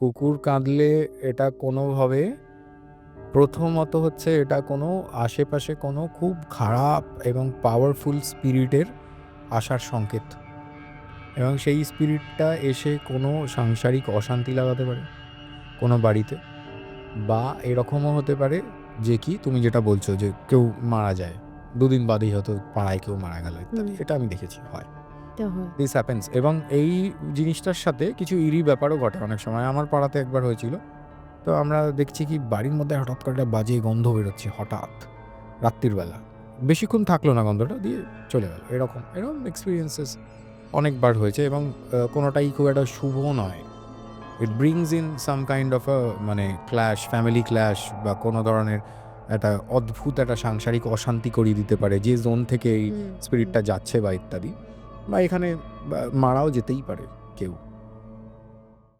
কুকুর কাঁদলে এটা কোনোভাবে প্রথমত হচ্ছে এটা কোনো আশেপাশে কোনো খুব খারাপ এবং পাওয়ারফুল স্পিরিটের আসার সংকেত। এবং সেই স্পিরিটটা এসে কোনো সাংসারিক অশান্তি লাগাতে পারে কোনো বাড়িতে। বা এরকমও হতে পারে যে কি তুমি যেটা বলছো যে কেউ মারা যায় দুদিন বাদেই হয়তো পাড়ায় কেউ মারা গেল ইত্যাদি এটা আমি দেখেছি হয়। হয়। দিস হ্যাপেন্স এবং এই জিনিসটার সাথে কিছু ইরি ব্যাপারও ঘটে অনেক সময়। আমার পাড়াতে একবার হয়েছিল। তো আমরা দেখছি কি বাড়ির মধ্যে হঠাৎ করে একটা বাজে গন্ধ বেরোচ্ছে হঠাৎ রাত্রির বেলা। বেশিক্ষণ থাকল না গন্ধটা দিয়ে চলে গেল। এরকম এরকম এক্সপিরিয়েন্সেস অনেকবার হয়েছে এবং কোনোটাই খুব একটা শুভ নয়। It brings in some kind of মানে ক্ল্যাশ ফ্যামিলি ক্ল্যাশ বা কোনো ধরনের একটা অদ্ভুত একটা সাংসারিক অশান্তি করিয়ে দিতে পারে। যে জোন থেকে এই স্পিরিটটা যাচ্ছে বা ইত্যাদি। বা এখানে মারাও যেতেই পারে কেউ।